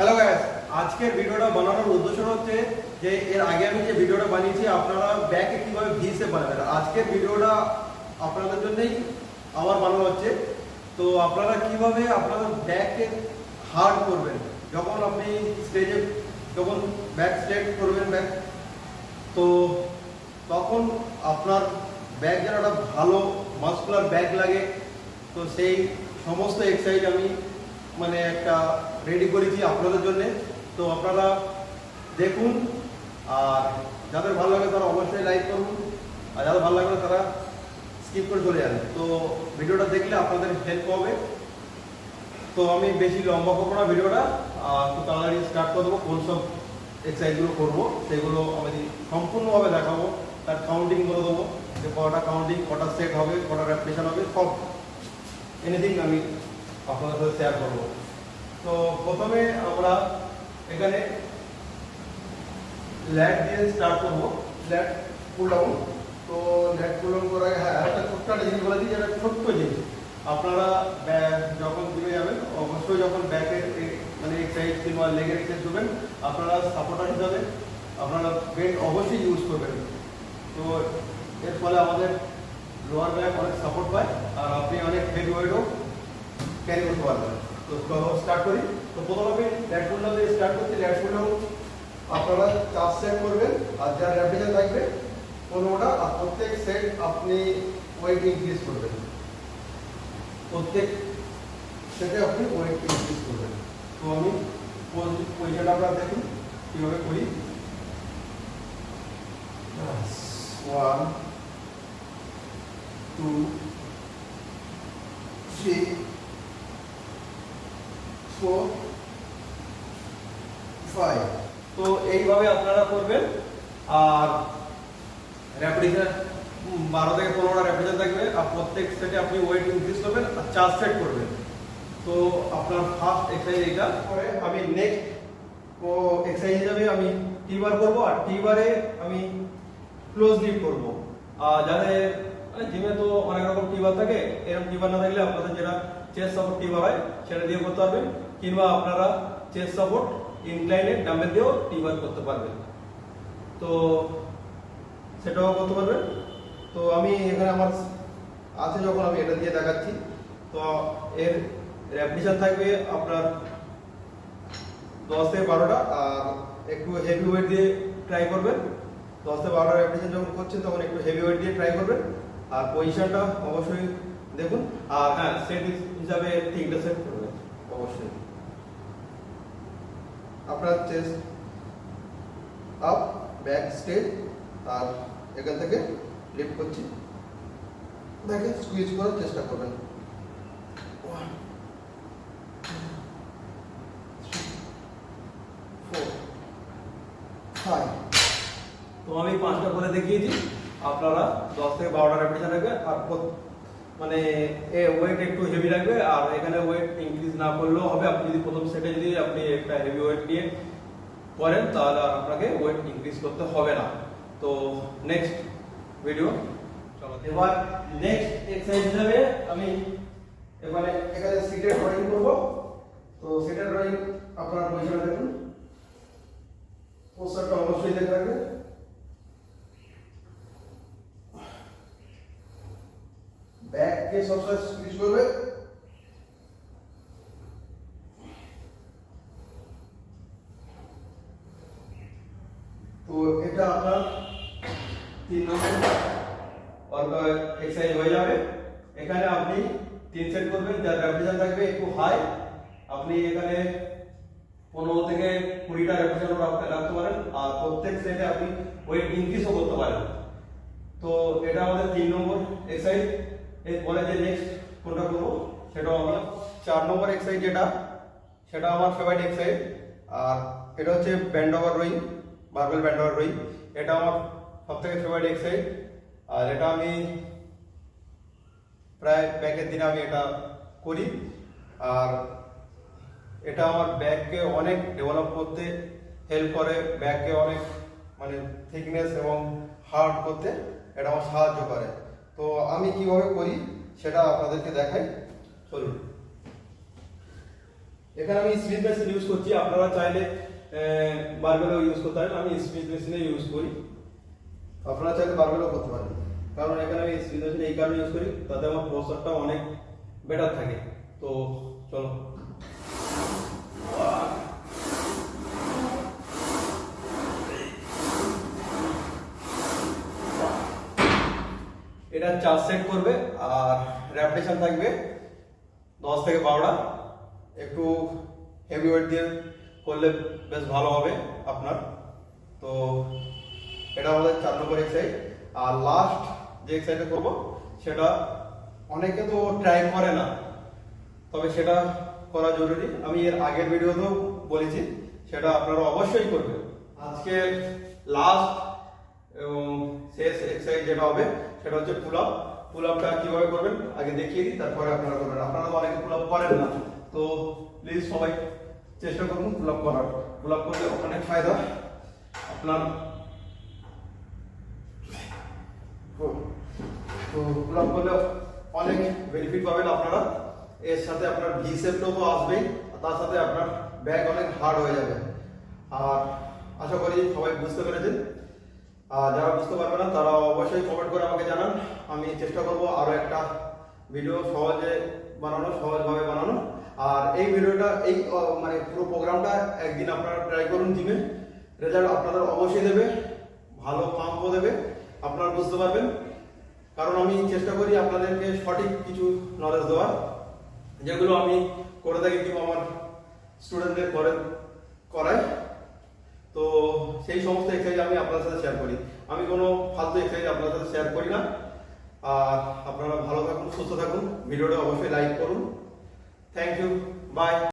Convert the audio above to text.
Hello guys আজকের ভিডিওটা বানানোর উদ্দেশ্য হচ্ছে যে এর আগে আমি যে ভিডিওটা বানিয়েছি, আপনারা ব্যাকে কীভাবে ভিসে বানাবেন? আজকের ভিডিওটা আপনাদের জন্যই আমার বানানো হচ্ছে। তো আপনারা কীভাবে আপনাদের ব্যাকে হার্ড করবেন? যখন আপনি স্টেজে যখন ব্যাক স্টেট করবেন ব্যাক তো তখন আপনার ব্যাগ যেন একটা ভালো মাস্কুলার ব্যাগ লাগে। তো সেই সমস্ত এক্সারসাইজ আমি মানে একটা রেডি করেছি আপনাদের জন্য। তো আপনারা দেখুন, আর যাদের ভালো লাগে তারা অবশ্যই লাইক করুন, আর যাদের ভালো লাগবে তারা স্কিপ করে চলে যান। তো ভিডিওটা দেখলে আপনাদের হেল্প হবে। তো আমি বেশি লম্বা করব না ভিডিওটা, আর খুব তাড়াতাড়ি স্টার্ট করে দেবো, কোন সব এক্সারসাইজগুলো করব, সেগুলো আমি সম্পূর্ণভাবে দেখাবো, তার কাউন্টিং করে দেবো, যে কটা কাউন্টিং কটা সেট হবে, কটা রেপ্রেশন হবে, সব এনিথিং আমি আপনাদের সাথে শেয়ার করব। তো প্রথমে আমরা এখানে ল্যাট দিয়ে স্টার্ট করব। ল্যাট পুল ডাউন তো ল্যাট পুল ডাউন করার আগে হ্যাঁ একটা ছোট্ট একটা জিনিস বলে দিই, যেটা ছোট্ট জিনিস। আপনারা যখন দিকে যাবেন, অবশ্যই যখন ব্যাকের মানে এক্সারসাইজ কিংবা লেগের এক্সারসাইজ করবেন আপনারা সাপোর্টার হিসাবে আপনারা বেল্ট অবশ্যই ইউজ করবেন। তো এর ফলে আমাদের লোয়ার ব্যাক অনেক সাপোর্ট পায়, আর আপনি অনেক হেভি ওয়েটও ক্যারি করতে পারবেন তো স্টার্ট করি। তো প্রথমে ল্যাট পুল দিয়ে স্টার্ট করছি। ল্যাট পুল আপনারা চার সেট করবেন। আর যা র্যাপিডে থাকবে পনেরোটা আর প্রত্যেক সেট আপনি ওয়েট ইনক্রিজ করবেন। প্রত্যেক সেটে আপনি ওয়েট ইনক্রিজ করবেন। তো আমি পয়সাটা আপনারা দেখুন, কীভাবে করি? ওয়ান টু তো এইভাবে আপনারা করবেন। আর র্যাপিডেশন বারো থেকে পনেরোটা র্যাপিডেশন থাকবে। আর প্রত্যেক সেটে আপনি ওয়েট ইনক্রিজ করবেন আর চার সেট করবেন। তো আপনার ফার্স্ট এক্সারসাইজ এইটা। পরে আমি নেক্সট ও এক্সারসাইজ হিসাবে আমি টি বার করব। আর টি বারে আমি ক্লোজ ডিপ করব। আর যাদের জিমে তো অনেক রকম টি বার থাকে এরকম টিবার না থাকলে আপনাদের যেটা চেস্ট সাপোর্ট টিবার হয়, সেটা দিয়ে করতে পারবেন, কিংবা আপনারা চেস্ট সাপোর্ট ইনক্লাইনে ডাম্বেল দিয়েও টিবার করতে পারবেন। তো সেটাও করতে পারবেন। তো আমি এখানে আমার আছে যখন আমি এটা দিয়ে দেখাচ্ছি, তো এর র্যাপিটেশন থাকবে আপনার দশ থেকে বারোটা, আর একটু হেভি ওয়েট দিয়ে ট্রাই করবেন। দশ থেকে বারোটা র্যাপিটেশন যখন করছেন, তখন একটু হেভি ওয়েট দিয়ে ট্রাই করবেন। আর পজিশনটা অবশ্যই দেখুন। আর হ্যাঁ সেট হিসাবে তিনটে সেট করবেন, অবশ্যই। আপনার চেস্ট আপ ব্যাক স্টেজ আর এখান থেকে লিফট করছি। দেখেন স্কুইজ করার চেষ্টা করবেন। তো আমি পাঁচটা করে দেখিয়েছি। আপনারা দশ থেকে বারোটা রেপিটেশন রাখবে, আর মানে এ ওয়েট একটু হেভি রাখবে, আর এখানে ওয়েট ইনক্রিজ না করলেও হবে। আপনি যদি প্রথম সেটে যদি আপনি একটা হেভি ওয়েট নিয়ে করেন, তাহলে আর আপনাকে ওয়েট ইনক্রিজ করতে হবে না। তো নেক্সট ভিডিও চলো। এবার নেক্সট এক্সারসাইজ হিসাবে আমি এবারে এখানে সিটের ড্রয়িং করব। তো সিটের ড্রয়িং আপনার পজিশনে দেখুন পোস্টারটা অবশ্যই দেখে রাখবেন। ব্যাককে সবসময় স্কুইজ করবে। তো এটা আপনার তিন নম্বর এক্সারসাইজ হয়ে যাবে। এখানে আপনি তিন সেট করবেন, যার রেপ্রেশন থাকবে একটু হাই আপনি এখানে পনেরো থেকে কুড়িটা রেপ্রেশন আপনি রাখতে পারেন, আর প্রত্যেক সেটে আপনি ওয়েট ইনক্রিজও করতে পারেন। তো এটা আমাদের তিন নম্বর এক্সারসাইজ এরপরে যে নেক্সট কোনটা করব? সেটাও আমরা চার নম্বর এক্সারসাইজ যেটা, সেটা আমার ফেভারিট এক্সারসাইজ আর এটা হচ্ছে bent over rowing barbell bent over rowing এটা আমার সবথেকে ফেভারিট এক্সারসাইজ আর এটা আমি প্রায় ব্যাকের দিনে আমি এটা করি। আর এটা আমার ব্যাককে অনেক ডেভেলপ করতে হেল্প করে ব্যাককে অনেক মানে থিকনেস এবং হার্ড করতে, এটা আমার সাহায্য করে। তো আমি কীভাবে করি সেটা আপনাদেরকে দেখাই। চলুন। এখানে আমি স্মিথ মেশিন ইউজ করছি। আপনারা চাইলে বারবেলও ইউজ করতে পারেন। আমি স্মিথ মেশিনে ইউজ করি। আপনারা চাইলে বারবেলও করতে পারেন। কারণ এখানে আমি স্মিথ মেশিন এই কারণে ইউজ করি, তাতে আমার প্রসারটা অনেক বেটার থাকে। তো চলো। এটা চার সেট করবে আর র্যাপটেশন থাকবে দশ থেকে বারোটা। একটু হেভি ওয়েট দিয়ে করলে বেশ ভালো হবে আপনার। তো এটা আমাদের চার নম্বর এক্সারসাইজ আর লাস্ট যে এক্সারসাইজটা করব, সেটা অনেকে তো ট্রাই করে না, তবে সেটা করা জরুরি। আমি এর আগের ভিডিওতেও বলেছি, সেটা আপনারা অবশ্যই করবেন। আজকে লাস্ট এবং শেষ এক্সারসাইজ যেটা হবে সেটা হচ্ছে পুল আপ পুল আপটা কীভাবে করবেন? আগে দেখিয়ে দিই, তারপরে আপনারা করবেন। আপনারা তো অনেকে আপ করেন না। তো প্লিজ সবাই চেষ্টা করুন পুল আপ করার। পুল আপ করলে অনেক ফায়দা। আপনার তো পুল আপ করলে অনেক বেনিফিট পাবেন আপনারা। এর সাথে আপনার ভি আসবেই, আর তার সাথে আপনার ব্যাগ অনেক হার্ড হয়ে যাবে। আর আশা করি সবাই বুঝতে পেরেছেন। যারা বুঝতে পারবে না, তারা অবশ্যই কমেন্ট করে আমাকে জানান। আমি চেষ্টা করব আরও একটা ভিডিও সহজে বানানো, সহজভাবে বানানো। আর এই ভিডিওটা এই মানে পুরো প্রোগ্রামটা একদিন আপনারা ট্রাই করুন জিমে রেজাল্ট আপনাদের অবশ্যই দেবে, ভালো পাম্পও দেবে, আপনারা বুঝতে পারবেন। কারণ আমি চেষ্টা করি আপনাদেরকে সঠিক কিছু নলেজ দেওয়ার, যেগুলো আমি করে থাকি কিংবা আমার স্টুডেন্টদের করে করাই। তো সেই সমস্ত এক্সারসাইজ আমি আপনার সাথে শেয়ার করি। আমি কোনো ফালতু এক্সারসাইজ আপনার সাথে শেয়ার করি না। আর আপনারা ভালো থাকুন, সুস্থ থাকুন। ভিডিওটা অবশ্যই লাইক করুন। Thank you by